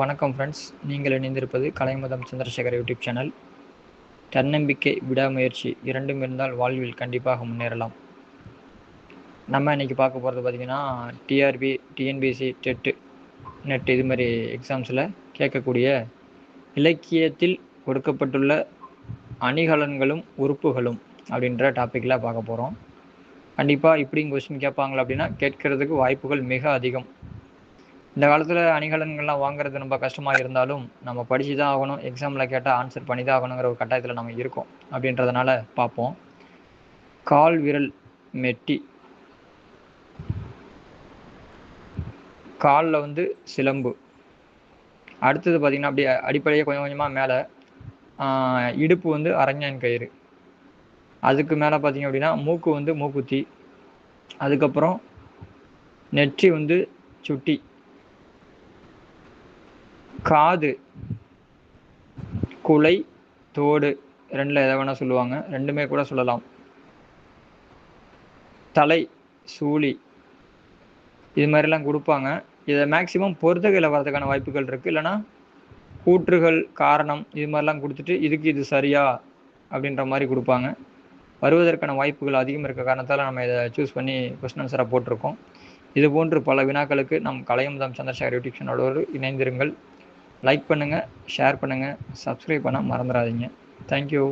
வணக்கம் ஃப்ரெண்ட்ஸ் நீங்கள் இணைந்திருப்பது கலைமதம் சந்திரசேகர் யூடியூப் சேனல் தன்னம்பிக்கை விடாமுயற்சி இரண்டும் இருந்தால் வாழ்வில் கண்டிப்பாக முன்னேறலாம். நம்ம இன்றைக்கி பார்க்க போகிறது பார்த்திங்கன்னா டிஆர்பி டிஎன்பிஎஸ்சி டெட்டு நெட் இது மாதிரி எக்ஸாம்ஸில் கேட்கக்கூடிய இலக்கியத்தில் கொடுக்கப்பட்டுள்ள அணிகலன்களும் உறுப்புகளும் அப்படின்ற டாப்பிக்கில் பார்க்க போகிறோம் கண்டிப்பாக இப்படியும் கொஸ்டின் கேட்பாங்களா அப்படின்னா கேட்கறதுக்கு வாய்ப்புகள் மிக அதிகம். இந்த காலத்தில் அணிகலன்கள்லாம் வாங்குறது ரொம்ப கஷ்டமாக இருந்தாலும் நம்ம படித்து தான் ஆகணும் எக்ஸாமில் கேட்டால் ஆன்சர் பண்ணி தான் ஆகணுங்கிற ஒரு கட்டாயத்தில் நம்ம இருக்கோம் அப்படின்றதுனால பார்ப்போம். கால் விரல் மெட்டி. காலில் வந்து சிலம்பு. அடுத்தது பார்த்திங்கன்னா அப்படியே அடிப்படையே கொஞ்சம் கொஞ்சமாக மேலே இடுப்பு வந்து அரஞ்சான் கயிறு. அதுக்கு மேலே பார்த்தீங்க அப்படின்னா மூக்கு வந்து மூக்குத்தி. அதுக்கப்புறம் நெற்றி வந்து சுட்டி. காது குலை தோடு ரெண்டில் எதை வேணால் சொல்லுவாங்க. ரெண்டுமே கூட சொல்லலாம். தலை சூழி இது மாதிரிலாம் கொடுப்பாங்க. இதை மேக்சிமம் பொருத்தகையில் வர்றதுக்கான வாய்ப்புகள் இருக்குது இல்லைனா கூற்றுகள் காரணம் இது மாதிரிலாம் கொடுத்துட்டு இதுக்கு இது சரியா அப்படின்ற மாதிரி கொடுப்பாங்க. வருவதற்கான வாய்ப்புகள் அதிகம் இருக்க காரணத்தால் நம்ம இதை சூஸ் பண்ணி கொஸ்டின் ஆன்சராக போட்டிருக்கோம். இது போன்று பல வினாக்களுக்கு நம் கலையமுதம் சந்திரசேகர் யூடியூப் சேனலோடு இணைந்திருங்கள். லைக் பண்ணுங்கள் ஷேர் பண்ணுங்கள் சப்ஸ்கிரைப் பண்ண மறந்துடாதீங்க. தேங்க்யூ